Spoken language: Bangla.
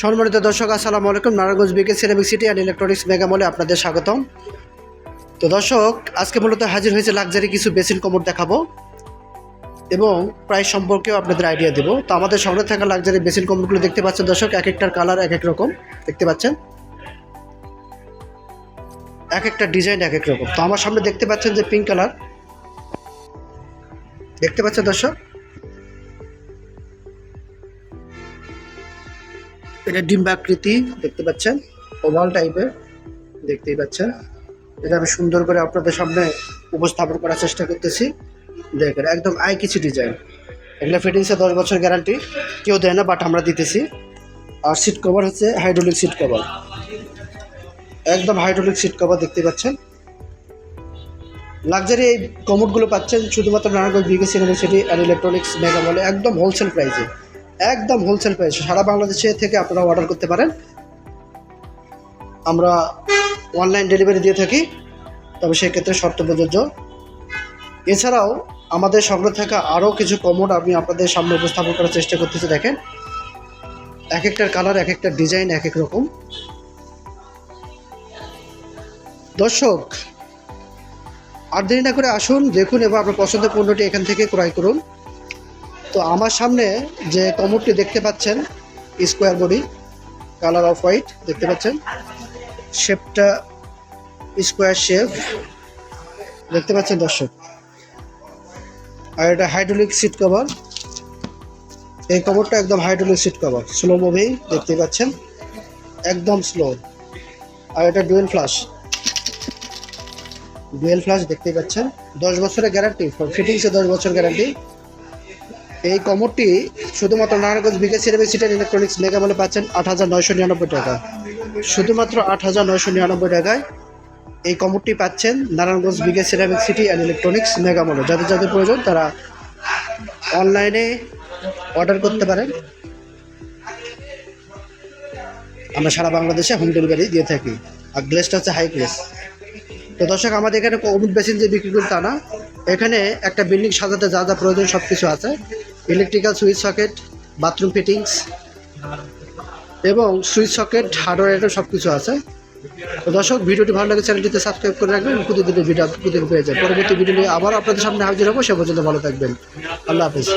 সম্মানিত দর্শক, আসসালামু আলাইকুম। Narayanganj BK ceramic city and electronics mega মলে আপনাদের স্বাগতম। তো দর্শক, আজকে মূলত হাজির হয়েছে লাক্সারি কিছু বেসিন কমোড দেখাবো এবং প্রাইস সম্পর্কেও আপনাদের আইডিয়া দেবো। তো আমাদের সঙ্গে থাকা লাক্সারি বেসিন কমোডগুলো দেখতে পাচ্ছেন দর্শক, এক একটার কালার এক এক রকম, দেখতে পাচ্ছেন? এক একটা ডিজাইন এক এক রকম। তো আমার সামনে দেখতে পাচ্ছেন যে পিঙ্ক কালার। দেখতে পাচ্ছেন দর্শক? এটা ডিম্বাকৃতি, দেখতে পাচ্ছেন? ওভাল টাইপের, দেখতেই পাচ্ছেন? এটা আমি সুন্দর করে আপনাদের সামনে উপস্থাপন করার চেষ্টা করতেছি। দেখেন, একদম আই কিছু ডিজাইন। এগুলো ফিটিংসে দশ বছর গ্যারান্টি, কেউ দেয় না বাট আমরা দিতেছি। আর সিট কভার হচ্ছে হাইড্রোলিক সিট কভার একদম হাইড্রোলিক সিট কভার দেখতে পাচ্ছেন? লাক্সারি এই কমোডগুলো পাচ্ছেন, শুধুমাত্র নারায়ণগঞ্জ বিগেস ইউনিভার্সিটি অ্যান্ড ইলেকট্রনিক্স মেগা মলে একদম হোলসেল প্রাইসে একদম হোলসেল প্রাইসে সারা বাংলাদেশে থেকে আপনারা অর্ডার করতে পারেন। আমরা অনলাইন ডেলিভারি দিয়ে থাকি, তবে সেক্ষেত্রে শর্ত প্রযোজ্য। এছাড়াও আমাদের সংগ্রহ থাকা আরও কিছু কমোড আমি আপনাদের সামনে উপস্থাপন করার চেষ্টা করতেছি, দেখেন। এক একটার কালার এক একটা ডিজাইন এক এক রকম। দর্শক, আর দেরি না করে আসুন, দেখুন এবং আপনার পছন্দের পণ্যটি এখান থেকে ক্রয় করুন। তো আমার সামনে যে কমোডটি দেখতে পাচ্ছেন, square body, colour off white দেখতে পাচ্ছেন, শেপটা স্কোয়ার শেপ দেখতে পাচ্ছেন দর্শক। আর এটা হাইড্রোলিক সিট কভার এই কভারটা একদম hydraulic seat cover slow moving দেখতে পাচ্ছেন, একদম স্লো আর এটা ডুয়েল ফ্লাশ ডুয়েল ফ্লাশ দেখতেই পাচ্ছেন, দশ বছরের গ্যারান্টি ফিটিংসে দশ বছর গ্যারান্টি এই কমোডটি শুধুমাত্র নারায়ণগঞ্জ বিকেস সিটার ইলেকট্রনিক্স মেগা বলে পাচ্ছেন আট হাজার নয়শো নিরানব্বই টাকা। শুধুমাত্র আট হাজার নয়শো নিরানব্বই টাকায় এই কমোডটি পাচ্ছেন Narayanganj বিকেস ceramic city and electronics mega মলে। যাদের যাদের প্রয়োজন তারা অনলাইনে অর্ডার করতে পারেন। আমরা সারা বাংলাদেশে হোম ডেলিভারি দিয়ে থাকি। আর গ্লেসটা হচ্ছে হাই গ্লেস তো দর্শক, আমাদের এখানে অমুক বেসিন যে বিক্রি করি তা না। এখানে একটা বিল্ডিং সাজাতে যা যা প্রয়োজন সব কিছু আছে। Electrical switch socket, bathroom fittings এবং সুইচ সকেট, হার্ডওয়্যার আইটেম সব কিছু আছে। তো দর্শক, ভিডিওটি ভালো লাগে চ্যানেলটিতে সাবস্ক্রাইব করে রাখবেন। প্রতিদিনের ভিডিও প্রতিদিন পেয়ে যায় পরবর্তী ভিডিও নিয়ে আবার আপনাদের সামনে হাজির হব। সে পর্যন্ত ভালো থাকবেন। আল্লাহ হাফিজ।